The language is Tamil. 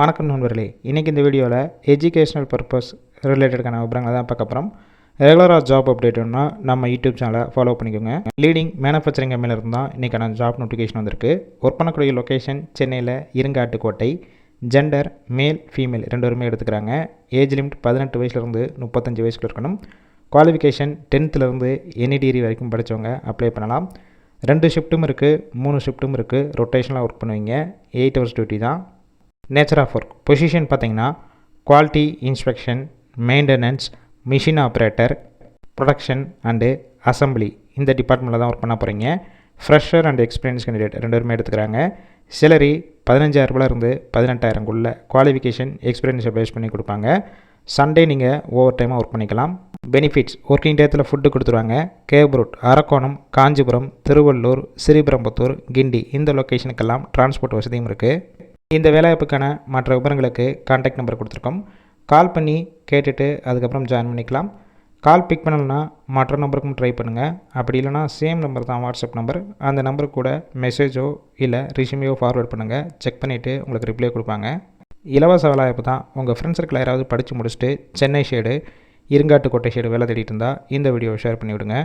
வணக்கம் நண்பர்களே. இன்றைக்கி இந்த வீடியோவில் எஜுகேஷ்னல் பர்பஸ் ரிலேட்டடுக்கான விபரங்களை தான் பார்க்க போகிறோம் ரெகுலராக ஜாப் அப்டேட்னா நம்ம யூடியூப் சேனலை ஃபாலோ பண்ணிக்கோங்க. லீடிங் மேனுஃபேக்சரிங் கம்பெனியில் இருந்தால் இன்றைக்கான ஜாப் நோட்டிஃபிகேஷன் வந்திருக்கு. ஒர்க் பண்ணக்கூடிய லொக்கேஷன் சென்னையில் இருங்காட்டுக்கோட்டை. ஜெண்டர் மேல் ஃபீமேல் ரெண்டு பேருமே எடுத்துக்கிறாங்க. ஏஜ் லிமிட் பதினெட்டு வயசுலேருந்து முப்பத்தஞ்சு வயசுக்குள்ள இருக்கணும். குவாலிஃபிகேஷன் டென்த்துலேருந்து எனி டிகிரி வரைக்கும் படித்தவங்க அப்ளை பண்ணலாம். ரெண்டு ஷிஃப்ட்டும் இருக்குது மூணு ஷிஃப்ட்டும் இருக்குது ரொட்டேஷனலாக ஒர்க் பண்ணுவீங்க. எயிட் ஹவர்ஸ் டியூட்டி தான். நேச்சர் ஆஃப் ஒர்க் பொசிஷன் பார்த்தீங்கன்னா quality inspection maintenance machine operator production and assembly இந்த டிபார்ட்மெண்ட்டில் தான் ஒர்க் பண்ண போகிறீங்க ஃப்ரெஷர் அண்ட் எக்ஸ்பீரியன்ஸ் கேண்டிடேட் ரெண்டு பேருமே எடுத்துக்கிறாங்க. சேலரி பதினஞ்சாயிரரூபாலேருந்து பதினெட்டாயிரங்குள்ள குவாலிஃபிகேஷன் எக்ஸ்பீரியன்ஸை பேஸ் பண்ணி கொடுப்பாங்க. சண்டே நீங்கள் ஓவர் டைமாக ஒர்க் பண்ணிக்கலாம். பெனிஃபிட்ஸ் ஒர்க்கிங் டேத்தில் ஃபுட்டு கொடுத்துருவாங்க. கேப்ரூட் அரக்கோணம் காஞ்சிபுரம் திருவள்ளூர் ஸ்ரீபெரும்புத்தூர் கிண்டி. இந்த லொக்கேஷனுக்கெல்லாம் டிரான்ஸ்போர்ட் வசதியும் இருக்குது இந்த வேலைவாய்ப்புக்கான மற்ற விவரங்களுக்கு கான்டாக்ட் நம்பர் கொடுத்துருக்கோம். கால் பண்ணி கேட்டுட்டு அதுக்கப்புறம் ஜாயின் பண்ணிக்கலாம். கால் பிக் பண்ணலன்னா மற்ற நம்பருக்கும் ட்ரை பண்ணுங்கள் அப்படி இல்லைனா சேம் நம்பர் தான் வாட்ஸ்அப் நம்பர் அந்த நம்பருக்கு கூட மெசேஜோ இல்லை ரிஷ்யூமையோ ஃபார்வேர்ட் பண்ணுங்கள் செக் பண்ணிவிட்டு உங்களுக்கு ரிப்ளை கொடுப்பாங்க. இலவச வேலைவாய்ப்பு தான். உங்கள் ஃப்ரெண்ட்ஸ் சர்க்கிள் யாராவது படித்து முடிச்சுட்டு சென்னை ஷேடு இருங்காட்டுக்கோட்டை ஷேடு வேலை தேடிட்டு இருந்தால் இந்த வீடியோவை ஷேர் பண்ணிவிடுங்க.